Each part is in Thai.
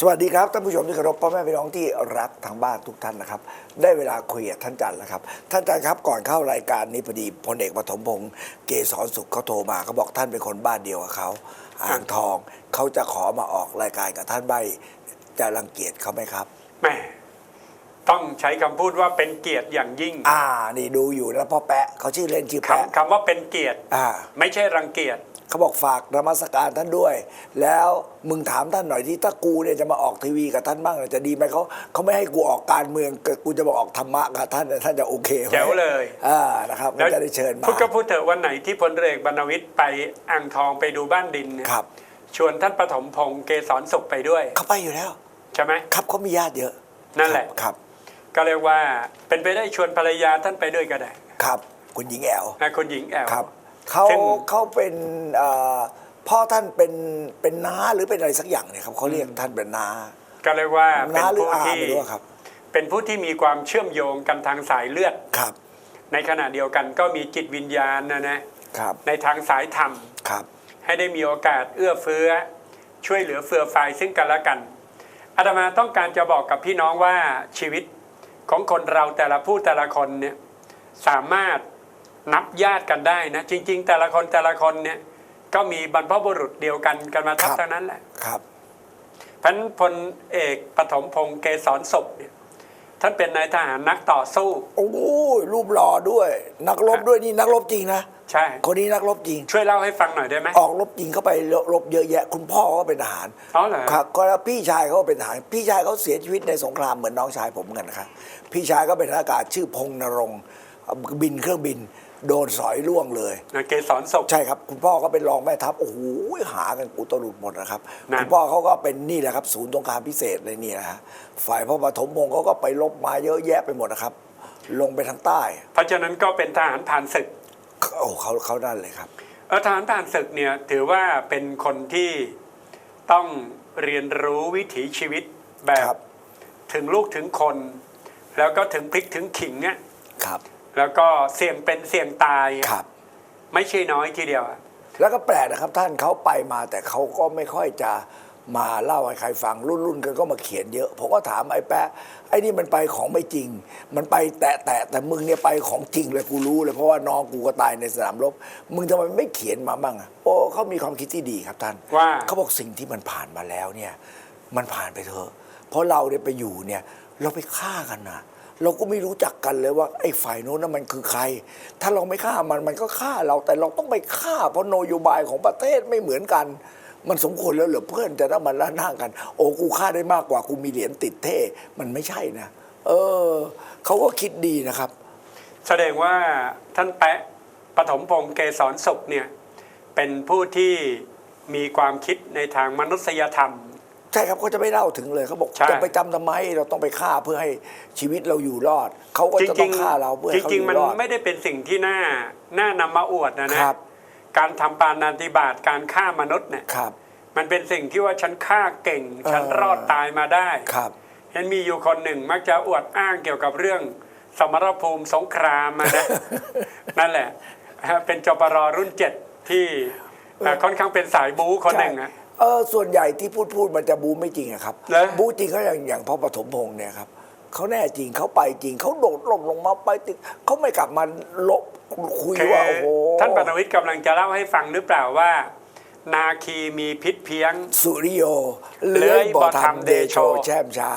สวัสดีครับท่านผู้ชมที่เคารพพ่อแม่พี่น้องที่รักทางบ้านทุกท่านนะครับ ได้เวลาคุยกับท่านจันทร์แล้วครับ ท่านจันทร์ครับก่อนเข้ารายการนี้พอดีพลเอกปฐมพงศ์เกษรสุขเขาโทรมาเขาบอกท่านเป็นคนบ้านเดียวกับเขาอ่างทองเขาจะขอมาออกรายการกับท่านใบจะรังเกียจเขาไหมครับแหม่ต้องใช้คำพูดว่าเป็นเกียรติอย่างยิ่ง อ่า นี่ดูอยู่นะพ่อแปะเขาชื่อเล่นชื่อแปะคำคำว่าเป็นเกียรติอ่า ไม่ใช่รังเกียจ เขาบอกฝากนมัสการท่านด้วย แล้วมึงถามท่านหน่อยที่ถ้ากูเนี่ยจะมาออกทีวีกับท่านบ้างเนี่ยจะดีไหมเขาเขาไม่ให้กูออกการเมืองกูจะมาออกธรรมะกับท่านเนี่ยท่านจะโอเคไหมแจ๋วเลยอ่านะครับก็จะได้เชิญมาพูดก็พูดเถอะวันไหนที่พลเรือเอกบรรณวิทย์ไปอ่างทองไปดูบ้านดินเนี่ยครับ ชวนท่านปฐมพงศ์เกษรสุขไปด้วย เขาไปอยู่แล้วใช่ไหมครับเขามีญาติเยอะนั่นแหละครับ ก็เรียกว่าเป็นไปได้ชวนภรรยาท่านไปด้วยก็ได้ ครับ คุณหญิงแอลนะคุณหญิงแอลครับ เขาซึ่ง เขาเป็นเอ่อพ่อท่านเป็นเป็นน้าหรือเป็นอะไรสักอย่างเนี่ยครับเขาเรียกท่านเป็นน้าก็เรียกว่าเป็นน้าหรือผู้อาที่ไม่รู้ครับเป็นผู้ที่มีความเชื่อมโยงกันทางสายเลือด ครับในขณะเดียวกันก็มีจิตวิญญาณนะนะครับในทางสายธรรม ครับ ให้ได้มีโอกาสเอื้อเฟื้อ ช่วยเหลือเฟือฟายซึ่งกันและกันอาตมาต้องการจะบอกกับพี่น้องว่าชีวิตของคนเราแต่ละผู้แต่ละคนเนี่ยสามารถ นับญาติกันได้นะ จริง ๆ แต่ละคนแต่ละคนเนี่ย ก็มีบรรพบุรุษเดียวกันกันมาทับทั้งนั้นแหละครับพันพลเอกปฐมพงศ์เกษรศพเนี่ยท่านเป็นนายทหารนักต่อสู้ โอ้ยรูปหล่อด้วย นักรบด้วยนี่นักรบจริงนะใช่ คนนี้นักรบจริง ช่วยเล่าให้ฟังหน่อยได้ไหมออกรบจริงเข้าไปรบเยอะแยะ คุณพ่อก็เป็นทหารอ๋อเหรอครับก็แล้วพี่ชายเขาก็เป็นทหาร พี่ชายเขาเสียชีวิตในสงครามเหมือนน้องชายผมเหมือนกันนะครับพี่ชายก็เป็นทหารอากาศชื่อพงษ์นรงค์บินเครื่องบิน โดนสอยล่วงเลยเกษรศพ ใช่ครับ คุณพ่อก็เป็นรองแม่ทัพโอ้โหหากันอุตรุดหมดนะครับ นั่น คุณพ่อเขาก็เป็นนี่แหละครับ ศูนย์สงครามพิเศษเลยนี่นะฮะฝ่ายพระปฐมพงศ์เขาก็ไปลบมาเยอะแยะไปหมดนะครับ ลงไปทางใต้เพราะฉะนั้นก็เป็นทหารผ่านศึกโอ้เขาเขานั่นเลยครับ เออทหารผ่านศึกเนี่ยถือว่าเป็นคนที่ต้องเรียนรู้วิถีชีวิตแบครับบถึงลูกถึงคน แล้วก็ถึงพลิกถึงขิงเนี่ย ครับ แล้วก็เสี่ยงเป็นเสี่ยงตายครับ ไม่ใช่น้อยทีเดียวอะแล้วก็แปลกนะครับท่านเขาไปมาแต่เขาก็ไม่ค่อยจะมาเล่าให้ใครฟังรุ่นรุ่นกันก็มาเขียนเยอะ ผมก็ถามไอ้แปะไอ้นี่มันไปของไม่จริง มันไปแตะแตะแต่มึงเนี่ยไปของจริงเลยกูรู้เลยเพราะว่าน้องกูก็ตายในสนามรบมึงทำไมไม่เขียนมาบ้างอะโอ้เขามีความคิดที่ดีครับท่านว่าเขาบอกสิ่งที่มันผ่านมาแล้วเนี่ย มันผ่านไปเถอะเพราะเราเนี่ยไปอยู่เนี่ย เราไปฆ่ากันนะ เราก็ไม่รู้จักกันเลยว่าไอ้ฝ่ายโน้นนั้นมันคือใคร ถ้าเราไม่ฆ่ามันมันก็ฆ่าเราแต่เราต้องไปฆ่าเพราะนโยบายของประเทศไม่เหมือนกัน มันสมควรแล้วเหรือเพื่อนจะต้องมาละนั่งกัน โอ้กูฆ่าได้มากกว่ากูมีเหรียญติดเท่มันไม่ใช่นะ เออเขาก็คิดดีนะครับ แสดงว่าท่านแปะปฐมพงศ์เกษรศพเนี่ยเป็นผู้ที่มีความคิดในทางมนุษยธรรม ใช่ครับเขาจะไม่เล่าถึงเลยเขาบอกใช่ จะไปจำทำไมเราต้องไปฆ่าเพื่อให้ชีวิตเราอยู่รอดเขาก็จจะต้ริองงฆ่าเราเพื่อๆจให้เขาอริงๆยู่มันรอด ไม่ได้เป็นสิ่งที่น่าน่านำมาอวดนะนะครับ การทำปานาติบาตการฆ่ามนุษย์เนี่ยครับ มันเป็นสิ่งที่ว่าฉันฆ่าเก่งเออฉันรอดตายมาได้ ครับ เห็นมีอยู่คนหนึ่งมักจะอวดอ้างเกี่ยวกับเรื่อง สมรภูมิสงครามอะนะ นั่นแหละ เป็นจปรรุ่นเจ็ดที่เอ่อค่อนข้างเป็นสายบู๊คนหนึ่งอะใช่ เออส่วนใหญ่ที่พูดพูดมันจะบูไม่จริงอะครับเหรอบูจริงเขาอย่างอย่างพ่อปฐมพงษ์เนี่ยครับเขาแน่จริงเขาไปจริงเขาโดดล่มลงมาไปติดเขาไม่กลับมาลบคุยคือว่าโอ้โหท่านปนวิทย์กำลังจะเล่าให้ฟังหรือเปล่าว่า นาคีมีพิษเพียง สุริโยเลื้อยบ่อทำเดโช แช่มชา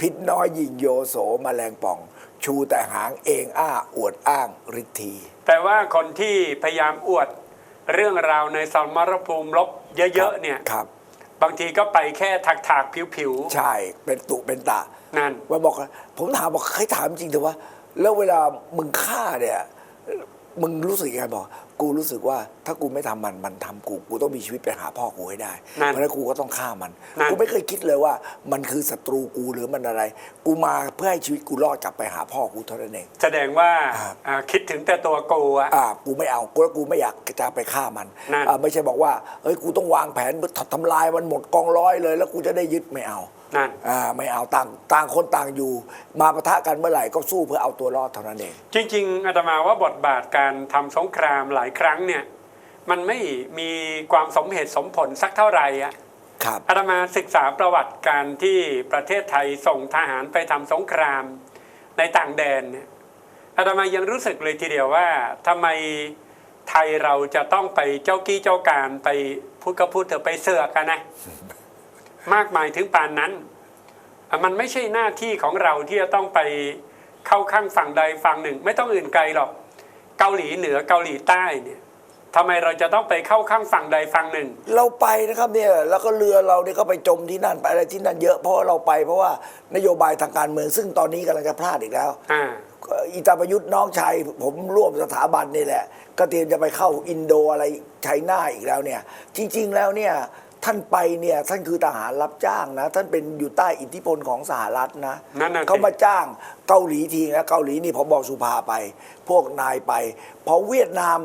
พิษน้อยยิงโยโสแมลงป่อง ชูแต่หางเองอ้าอวดอ้างฤทธีแต่ว่าคนที่พยายามอวดเรื่องราวในสมรภูมิรบ เยอะๆเนี่ยครับ บางทีก็ไปแค่ถักๆผิวใช่ เป็นตุเป็นตะ ๆนั่น ว่าบอกว่าผมถามบอกใครถามจริงเถอะว่า แล้วเวลามึงฆ่าเนี่ย มึงรู้สึกยังไงบอก กูรู้สึกว่าถ้ากูไม่ทำมันมันทำกู กูต้องมีชีวิตไปหาพ่อกูให้ได้ นั่นเพราะฉะนั้นกูก็ต้องฆ่ามัน นั่น กูไม่เคยคิดเลยว่า มันคือศัตรูกูหรือมันอะไร กูมาเพื่อให้ชีวิตกูรอดกลับไปหาพ่อกูเท่านั้นเอง แสดงว่าครับอ่าคิดถึงแต่ตัวกูอะ อ่ากูไม่เอากูแล้วกูไม่อยากจะไปฆ่ามันนั่น อ่าไม่ใช่บอกว่าเฮ้ยกูต้องวางแผนทำลายมันหมดกองร้อยเลย แล้วกูจะได้ยึดไม่เอา นั่น อ่าไม่เอาต่างต่างคนต่างอยู่ มาปะทะกันเมื่อไหร่ก็สู้เพื่อเอาตัวรอดเท่านั้นเอง จริงๆอาตมาว่าบทบาทการทำสงครามหลายครั้งเนี่ย มันไม่มีความสมเหตุสมผลสักเท่าไหร่อะครับ อาตมาศึกษาประวัติการที่ประเทศไทยส่งทหารไปทำสงครามในต่างแดนเนี่ยอาตมายังรู้สึกเลยทีเดียวว่าทำไมไทยเราจะต้องไปเจ้ากี้เจ้าการไปพูดก็พูดเถอะไปเสือกกันนะ มากมายถึงปานนั้นอะมันไม่ใช่หน้าที่ของเราที่จะต้องไปเข้าข้างฝั่งใดฝั่งหนึ่ง ไม่ต้องอื่นไกลหรอก เกาหลีเหนือเกาหลีใต้เนี่ยทำไมเราจะต้องไปเข้าข้างฝั่งใดฝั่งหนึ่ง เราไปนะครับเนี่ยแล้วก็เรือเราเนี่ยก็ไปจมที่นั่นไปอะไรที่นั่นเยอะเพราะว่าเราไปเพราะว่านโยบายทางการเมืองซึ่งตอนนี้กำลังจะพลาดอีกแล้วอ่าอิตาประยุทธ์น้องชายผมร่วมสถาบันนี่แหละ ก็เตรียมจะไปเข้าอินโดอะไรไชน่าอีกแล้วเนี่ย จริง ๆ แล้วเนี่ย ท่านไปเนี่ยท่านคือทหารรับจ้างนะ ท่านเป็นอยู่ใต้อิทธิพลของสหรัฐนะนั่นน่ะสิ เขามาจ้างเกาหลีทีนะเกาหลีนี่ผมบอกสุภาไป พวกนายไปพอเวียดนาม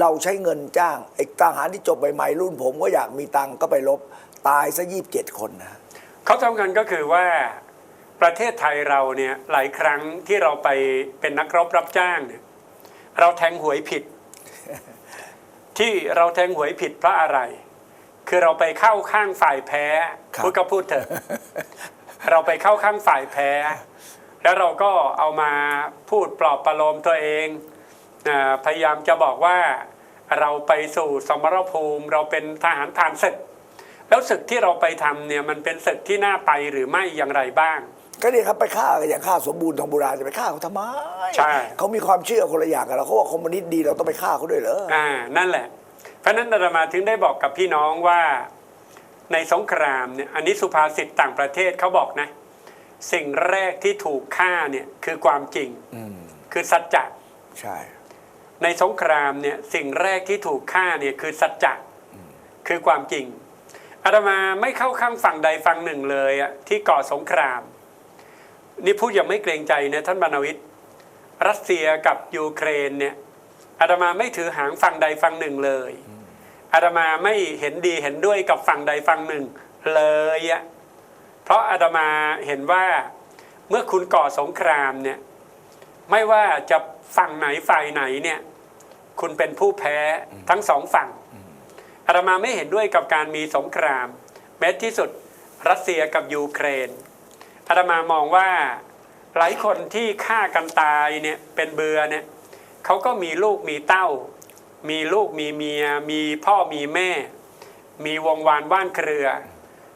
เราใช้เงินจ้างไอ้ทหารที่จบใหม่ๆรุ่นผมก็อยากมีตังค์ก็ไปลบตายซะยี่สิบเจ็ดคนนะ เขาทำกันก็คือว่าประเทศไทยเราเนี่ยหลายครั้งที่เราไปเป็นนักรบรับจ้างเนี่ยเราแทงหวยผิด ที่เราแทงหวยผิดเพราะอะไร คือเราไปเข้าข้างฝ่ายแพ้ครับพูดก็พูดเถอะ เราไปเข้าข้างฝ่ายแพ้ แล้วเราก็เอามาพูดปลอบประโลมตัวเองอาพยายามจะบอกว่าเราไปสู่สมรภูมิ เราเป็นทหารผ่านศึก แล้วศึกที่เราไปทำเนี่ยมันเป็นศึกที่น่าไปหรือไม่อย่างไรบ้าง ก็เนี่ยครับไปฆ่ากันอย่างฆ่าสมบูรณ์ทองโบราณจะไปฆ่าเขาทำไมใช่เขามีความเชื่อคนละอย่างกันเราเขาว่าคอมมิวนิสต์ดีเราต้องไปฆ่าเขาด้วยเหรออ่านั่นแหละ เพราะฉะนั้นอาตมาถึงได้บอกกับพี่น้องว่าในสงครามเนี่ยอันนี้สุภาษิตต่างประเทศเขาบอกนะ สิ่งแรกที่ถูกฆ่าเนี่ยคือความจริงอืมคือสัจจะใช่ ในสงครามเนี่ยสิ่งแรกที่ถูกฆ่าเนี่ยคือสัจจะคือความจริงอาตมาไม่เข้าข้างฝั่งใดฝั่งหนึ่งเลยอะที่ก่อสงคราม นี่พูดอย่างไม่เกรงใจนะท่านบรรณวิทย์รัสเซียกับยูเครนเนี่ยอาตมาไม่ถือหางฝั่งใดฝั่งหนึ่งเลย อาตมาไม่เห็นดีเห็นด้วยกับฝั่งใดฝั่งหนึ่งเลยอะเพราะอาตมาเห็นว่าเมื่อคุณก่อสงครามเนี่ยไม่ว่าจะฝั่งไหนฝ่ายไหนเนี่ยคุณเป็นผู้แพ้ทั้งสองฝั่งอาตมาไม่เห็นด้วยกับการมีสงคราม แม้ที่สุดรัสเซียกับยูเครนอาตมามองว่าหลายคนที่ฆ่ากันตายเนี่ยเป็นเบือเนี่ยเขาก็มีลูกมีเต้า มีลูกมีเมีย มีพ่อมีแม่ มีวงวานว่านเครือ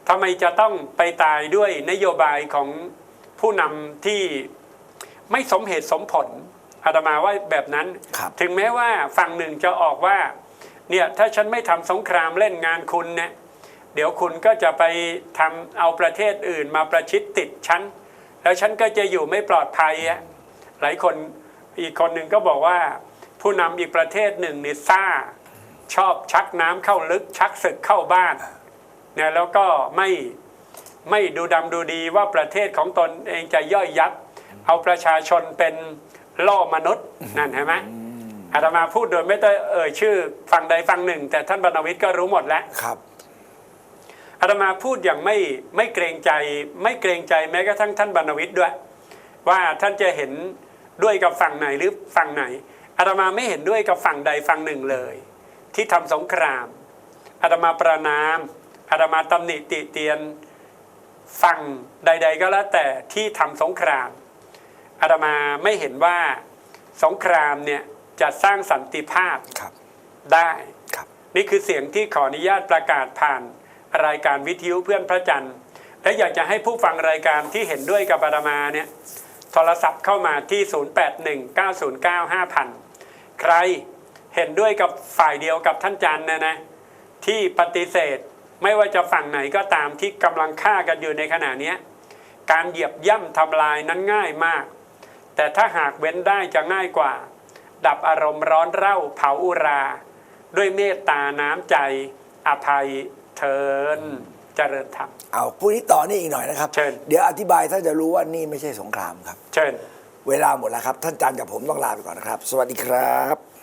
ทำไมจะต้องไปตายด้วยนโยบายของผู้นำที่ไม่สมเหตุสมผลอาตมาว่าแบบนั้นครับถึงแม้ว่าฝั่งหนึ่งจะออกว่า เนี่ยถ้าฉันไม่ทำสงครามเล่นงานคุณเนี่ยเดี๋ยวคุณก็จะไปทำเอาประเทศอื่นมาประชิดติดฉันแล้วฉันก็จะอยู่ไม่ปลอดภัยอะหลายคนอีกคนหนึ่งก็บอกว่า ผู้นำอีกประเทศหนึ่งนี่ซ่า ชอบชักน้ำเข้าลึกชักศึกเข้าบ้านเนี่ยแล้วก็ไม่ไม่ดูดำดูดีว่าประเทศของตนเองจะย่อยยับเอาประชาชนเป็นล่อมนุษย์นั่นเห็นไหมอาตมาพูดโดยไม่ต้องเอ่ยชื่อฝั่งใดฝั่งหนึ่ง แต่ท่านบรรณวิทย์ก็รู้หมดแล้วครับอาตมาพูดอย่างไม่ไม่เกรงใจ ไม่เกรงใจแม้กระทั่งท่านบรรณวิทย์ด้วย ว่าท่านจะเห็นด้วยกับฝั่งไหนหรือฝั่งไหน อาตมาไม่เห็นด้วยกับฝั่งใดฝั่งหนึ่งเลย ที่ทำสงครามอาตมาประนามอาตมาตำหนิติเตียนฝั่งใด ๆ ก็แล้วแต่ที่ทำสงครามอาตมาไม่เห็นว่าสงครามเนี่ยจะสร้างสันติภาพครับได้ครับนี่คือเสียงที่ขออนุญาตประกาศผ่านรายการวิทยุเพื่อนพระจันทร์ และอยากจะให้ผู้ฟังรายการที่เห็นด้วยกับอาตมาเนี่ยโทรศัพท์เข้ามาที่ 0819095000 ใครเห็นด้วยกับฝ่ายเดียวกับท่านจันทร์นะนะที่ปฏิเสธไม่ว่าจะฝั่งไหนก็ตามที่กำลังฆ่ากันอยู่ในขณะเนี้ยการเหยียบย่ำทำลายนั้นง่ายมาก แต่ถ้าหากเว้นได้จะง่ายกว่า ดับอารมณ์ร้อนเร่าเผาอุรา ด้วยเมตตาน้ำใจ อภัยเทินเจริญธรรมเอาพูดนี้ต่อนี่อีกหน่อยนะครับเชิญเดี๋ยวอธิบายท่านจะรู้ว่านี่ไม่ใช่สงครามครับ เชิญ เวลาหมดแล้วครับ ท่านจันกับผมต้องลาไปก่อนนะครับ สวัสดีครับ